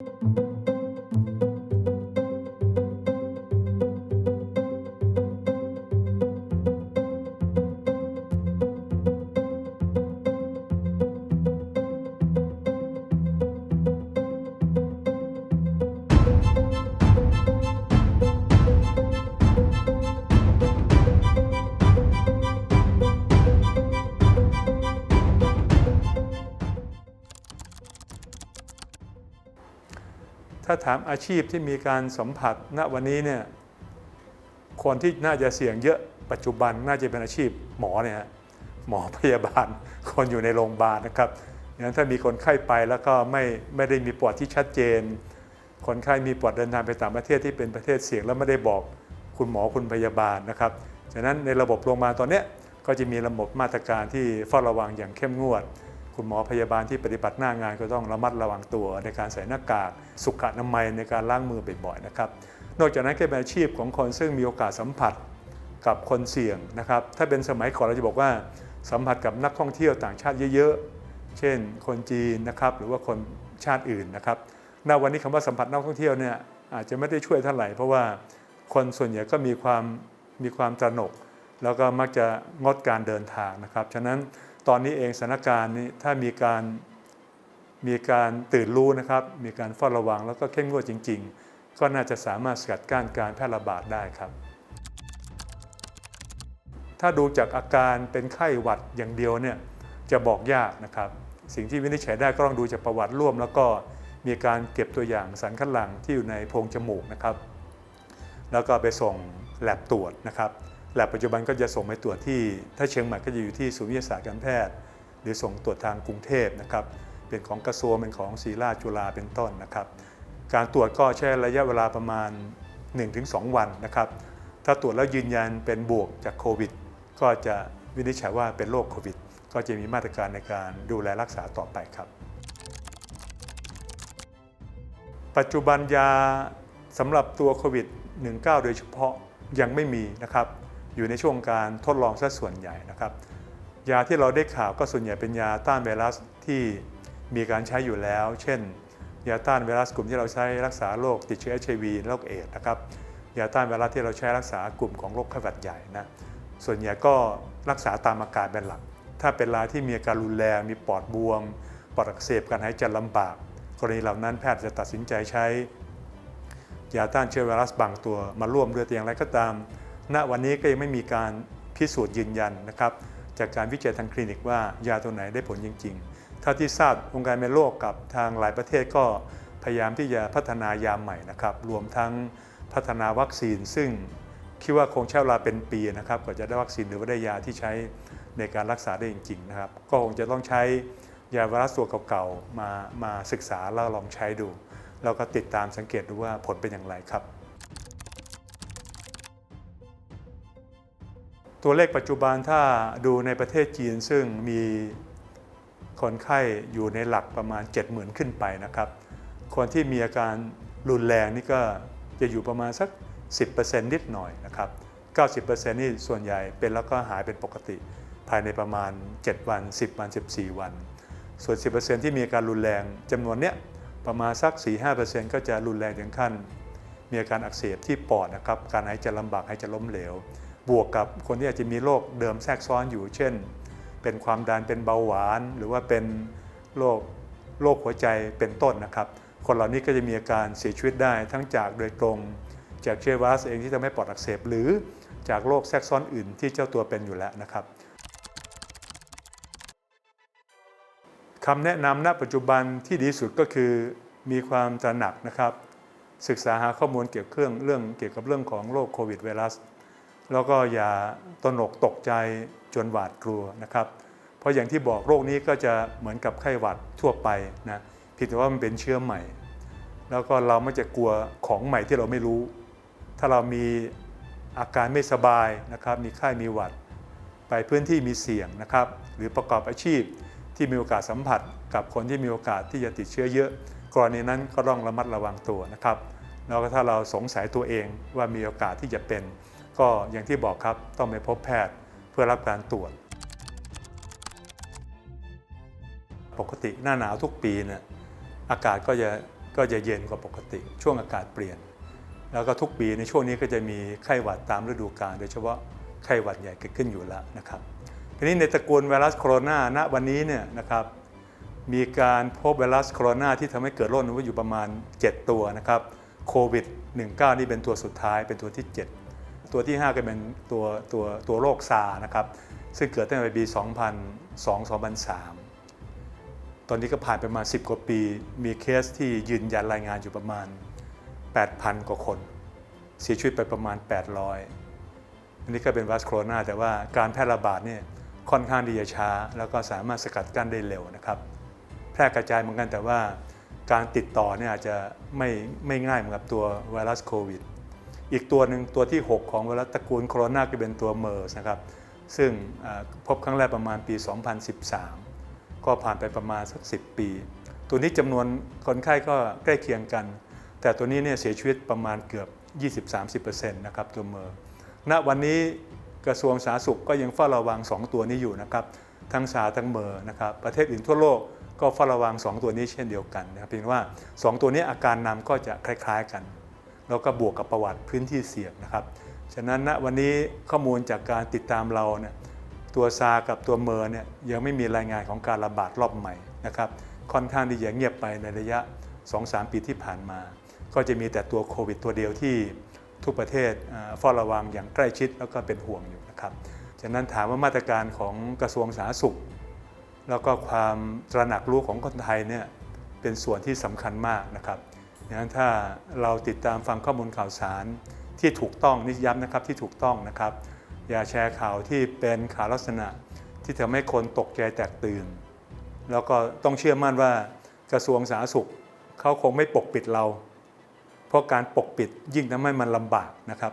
ถ้า ถามอาชีพที่มีการสัมผัสณวันนี้เนี่ยคนที่น่าจะเสี่ยงเยอะปัจจุบันน่าจะเป็นอาชีพหมอเนี่ยฮะหมอพยาบาล คนอยู่ในโรงพยาบาลนะครับอย่างนั้นถ้ามีคนไข้ไปแล้วก็ไม่ไม่ได้มีปอดที่ชัดเจน คนไข้มีปอดเดินทางไปต่างประเทศที่เป็นประเทศเสี่ยงแล้วไม่ได้บอกคุณหมอคุณพยาบาลนะครับฉะนั้นในระบบโรงพยาบาลตอนนี้ก็จะมีระบบมาตรการที่เฝ้าระวังอย่างเข้มงวด คุณหมอพยาบาลที่ปฏิบัติหน้างานก็ต้องระมัดระวังตัวในการใส่หน้ากาก สุขอนามัยในการล้างมือบ่อยๆนะครับ นอกจากนั้นก็เป็นอาชีพของคนซึ่งมีโอกาสสัมผัสกับคนเสี่ยงนะครับ ถ้าเป็นสมัยก่อนเราจะบอกว่าสัมผัสกับนักท่องเที่ยวต่างชาติเยอะๆ เช่น คนจีนนะครับหรือว่าคนชาติอื่นนะครับณวันนี้คำว่าสัมผัสนักท่องเที่ยวเนี่ยอาจจะไม่ได้ช่วยเท่าไหร่ เพราะว่าคนส่วนใหญ่ก็มีความมีความตระหนก แล้วก็มักจะงดการเดินทางนะครับ ฉะนั้น ตอนนี้เองสถานการณ์นี้ถ้ามีการมีการตื่นรู้นะครับ มีการเฝ้าระวังแล้วก็เข้มงวดจริง ๆ ก็น่าจะสามารถสกัดกั้นการแพร่ระบาดได้ครับ ถ้าดูจากอาการเป็นไข้หวัดอย่างเดียวเนี่ยจะบอกยากนะครับ สิ่งที่วินิจฉัยได้ก็ต้องดูจากประวัติร่วม แล้วก็มีการเก็บตัวอย่างสารคัดหลั่งที่อยู่ในโพรงจมูกนะครับ แล้วก็ไปส่งแลบตรวจนะครับ แลบปัจจุบันก็จะส่งไปตรวจที่ ถ้าเชียงใหม่ก็จะอยู่ที่ศูนย์วิทยาศาสตร์การแพทย์ หรือส่งตรวจทางกรุงเทพนะครับ เป็นของกระทรวงเป็นของศรีราชจุฬาเป็นต้นนะครับ การตรวจก็ใช้ระยะเวลาประมาณ 1-2 วันนะครับ ถ้าตรวจแล้วยืนยันเป็นบวกจากโควิด ก็จะวินิจฉัยว่าเป็นโรคโควิด ก็จะมีมาตรการในการดูแลรักษาต่อไปครับ ปัจจุบันยาสำหรับตัวโควิด -19 โดยเฉพาะยังไม่มีนะครับ อยู่ในช่วงการทดลองซะส่วนใหญ่นะครับ ยาที่เราได้ข่าวก็ส่วนใหญ่เป็นยาต้านไวรัสที่มีการใช้อยู่แล้ว เช่น ยาต้านไวรัสกลุ่มที่เราใช้รักษาโรคติดเชื้อ HIV โรคเอดส์นะครับ ยาต้านไวรัสที่เราใช้รักษากลุ่มของโรคไข้หวัดใหญ่นะ ส่วนใหญ่ก็รักษาตามอาการเป็นหลัก ถ้าเป็นรายที่มีอาการรุนแรงมีปอดบวม ปอดอักเสบการหายใจลำบาก กรณีเหล่านั้นแพทย์จะตัดสินใจใช้ยาต้านเชื้อไวรัสบางตัวมาร่วมด้วยแต่อย่างไรก็ตาม ณวันนี้ก็ยังไม่มีการพิสูจน์ยืนยันนะครับจากการวิจัยทางคลินิกว่ายาตัวไหนได้ผลจริงๆเท่าที่ทราบองค์การอนามัยโลกกับทางหลายประเทศก็พยายามที่จะพัฒนายาใหม่นะครับ รวมทั้งพัฒนาวัคซีน ซึ่งคิดว่าคงใช้เวลาเป็นปีนะครับกว่าจะได้วัคซีนหรือว่าได้ยาที่ใช้ในการรักษาได้จริงๆนะครับ ก็คงจะต้องใช้ยาไวรัสตัวเก่าๆมามาศึกษาแล้วลองใช้ดู แล้วก็ติดตามสังเกตดูว่าผลเป็นอย่างไรครับ ตัวเลขปัจจุบันถ้าดูในประเทศจีนซึ่งมีคนไข้อยู่ในหลักประมาณ 70,000 ขึ้นไปนะครับ คนที่มีอาการรุนแรงนี่ก็จะอยู่ประมาณสัก 10%นิดหน่อยนะครับ 90%นี่ส่วนใหญ่เป็นแล้วก็หายเป็นปกติ ภายในประมาณ 7 วัน 10 วัน 14 วัน ส่วน 10%ที่มีอาการรุนแรงจำนวนเนี้ยประมาณสัก 4-5%ก็จะรุนแรงถึงขั้น มีอาการอักเสบที่ปอดนะครับ การหายใจลำบากหายใจล้มเหลว บวกกับคนที่อาจจะมีโรคเดิมแทรกซ้อนอยู่ เช่น เป็นความดันเป็นเบาหวาน หรือว่าเป็นโรคโรคหัวใจเป็นต้นนะครับ คนเหล่านี้ก็จะมีอาการเสียชีวิตได้ทั้งจากโดยตรง จากเชื้อไวรัสเองที่ทำให้ปอดอักเสบหรือจากโรคแทรกซ้อนอื่นที่เจ้าตัวเป็นอยู่แล้วนะครับคำแนะนำณปัจจุบันที่ดีสุดก็คือมีความตระหนักนะครับ ศึกษาหาข้อมูลเกี่ยวกับเรื่องเรื่องเกี่ยวกับเรื่องของโรคโควิดไวรัส แล้วก็อย่าตระหนกตกใจจนหวาดกลัวนะครับ เพราะอย่างที่บอกโรคนี้ก็จะเหมือนกับไข้หวัดทั่วไปนะเพียงแต่ว่ามันเป็นเชื้อใหม่ แล้วก็เราไม่จะกลัวของใหม่ที่เราไม่รู้ ถ้าเรามีอาการไม่สบายนะครับ มีไข้มีหวัด ไปพื้นที่มีเสี่ยงนะครับ หรือประกอบอาชีพที่มีโอกาสสัมผัส กับคนที่มีโอกาสที่จะติดเชื้อเยอะ กรณีนั้นก็ต้องระมัดระวังตัวนะครับ แล้วก็ถ้าเราสงสัยตัวเองว่ามีโอกาสที่จะเป็น ก็อย่างที่บอกครับต้องไปพบแพทย์เพื่อรับการตรวจ ปกติหน้าหนาวทุกปีเนี่ยอากาศก็จะก็จะเย็นกว่าปกติ ช่วงอากาศเปลี่ยน แล้วก็ทุกปีในช่วงนี้ก็จะมีไข้หวัดตามฤดูกาลโดยเฉพาะไข้หวัดใหญ่เกิดขึ้นอยู่แล้วนะครับทีนี้ในตระกูลไวรัสโคโรนาณวันนี้เนี่ยนะครับมีการพบไวรัสโคโรนาที่ทำให้เกิดโรคนี้อยู่ประมาณ 7 ตัวนะครับโควิด 19 นี่เป็นตัวสุดท้ายเป็นตัวที่ 7 ตัวที่ 5 ก็เป็นตัวตัวตัวโรคซาร์นะครับ ซึ่งเกิดตั้งแต่ปี 2002-2003 ตอนนี้ก็ผ่านไปมา 10 กว่าปี มีเคสที่ยืนยันรายงานอยู่ประมาณ 8,000 กว่าคน เสียชีวิตไปประมาณ 800 อันนี้ก็เป็นวัสโครนาแต่ว่าการแพร่ระบาดเนี่ยค่อนข้างที่จะช้า แล้วก็สามารถสกัดกั้นได้เร็วนะครับ แพร่กระจายเหมือนกันแต่ว่าการติดต่อเนี่ยอาจจะไม่ไม่ง่ายเหมือนกับตัวไวรัสโควิด อีกตัวหนึ่งตัวที่ 6 ของไวรัสตระกูลโคโรนาก็เป็นตัวเมอร์สนะครับซึ่งพบครั้งแรกประมาณปี 2013 ก็ผ่านไปประมาณสัก 10 ปี ตัวนี้จำนวนคนไข้ก็ใกล้เคียงกัน แต่ตัวนี้เนี่ยเสียชีวิตประมาณเกือบ 20-30%นะครับตัวเมอร์ณวันนี้กระทรวงสาธารณสุขก็ยังเฝ้าระวัง 2 ตัวนี้อยู่นะครับทั้งซาทั้งเมอร์นะครับประเทศอื่นทั่วโลกก็เฝ้าระวัง 2 ตัวนี้เช่นเดียวกันนะครับเพียงว่า 2 ตัวนี้อาการนำก็จะคล้าย ๆกัน แล้วก็บวกกับประวัติพื้นที่เสี่ยงนะครับ ฉะนั้นณวันนี้ข้อมูลจากการติดตามเราเนี่ยตัวซากับตัวเมอร์เนี่ยยังไม่มีรายงานของการระบาดรอบใหม่นะครับค่อนข้างที่จะเงียบไปในระยะ 2-3 ปีที่ผ่านมา ก็จะมีแต่ตัวโควิดตัวเดียวที่ทุกประเทศเฝ้าระวังอย่างใกล้ชิดแล้วก็เป็นห่วงอยู่นะครับ ฉะนั้นถามว่ามาตรการของกระทรวงสาธารณสุข แล้วก็ความตระหนักรู้ของคนไทยเนี่ยเป็นส่วนที่สำคัญมากนะครับ นั้นถ้าเราติดตามฟังข้อมูลข่าวสารที่ถูกต้องนี่ย้ำนะครับที่ถูกต้องนะครับ อย่าแชร์ข่าวที่เป็นข่าวลักษณะที่ทำให้คนตกใจแตกตื่น แล้วก็ต้องเชื่อมั่นว่ากระทรวงสาธารณสุขเขาคงไม่ปกปิดเรา เพราะการปกปิดยิ่งทำให้มันลำบากนะครับ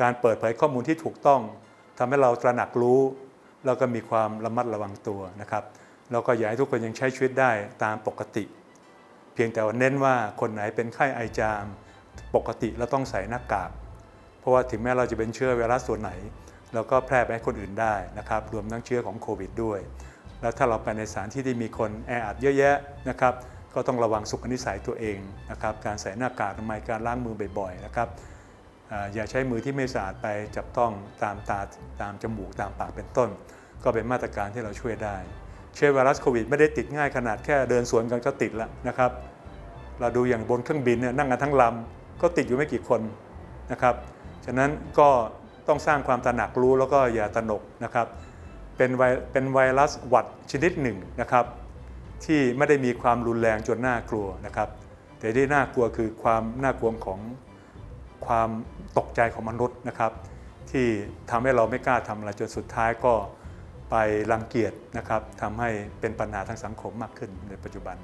การเปิดเผยข้อมูลที่ถูกต้องทำให้เราตระหนักรู้ แล้วก็มีความระมัดระวังตัวนะครับแล้วก็อยากให้ทุกคนยังใช้ชีวิตได้ตามปกติ เพียงแต่ว่าเน้นว่าคนไหนเป็นไข้ไอจาม ปกติเราต้องใส่หน้ากาก เพราะว่าถึงแม้เราจะเป็นเชื้อไวรัสตัวนไหนเราก็แพร่ไปให้คนอื่นได้นะครับ รวมทั้งเชื้อของโควิดด้วย แล้วถ้าเราไปในสถานที่ที่มีคนแออัดเยอะแยะนะครับ ก็ต้องระวังสุขนิสัยตัวเองนะครับ การใส่หน้ากากทำไมการล้างมือบ่อยๆนะครับอย่าใช้มือที่ไม่สะอาดไปจับต้องตามตาตามจมูกตามปากเป็นต้น ก็เป็นมาตรการที่เราช่วยได้ เชื้อไวรัสโควิดไม่ได้ติดง่ายขนาดแค่เดินสวนกันก็ติดแล้วนะครับ เราดูอย่างบนเครื่องบินเนี่ยนั่งกันทั้งลำก็ติดอยู่ไม่กี่คนนะครับฉะนั้นก็ต้องสร้างความตระหนักรู้แล้วก็อย่าตระหนกนะครับ เป็นไวเป็นไวรัสหวัดชนิดหนึ่งนะครับ ที่ไม่ได้มีความรุนแรงจนน่ากลัวนะครับ แต่ที่น่ากลัวคือความน่ากลัวของความตกใจของมนุษย์นะครับ ที่ทำให้เราไม่กล้าทำอะไรจนสุดท้ายก็ ไปรังเกียจนะครับทำให้เป็นปัญหาทางสังคมมากขึ้นในปัจจุบัน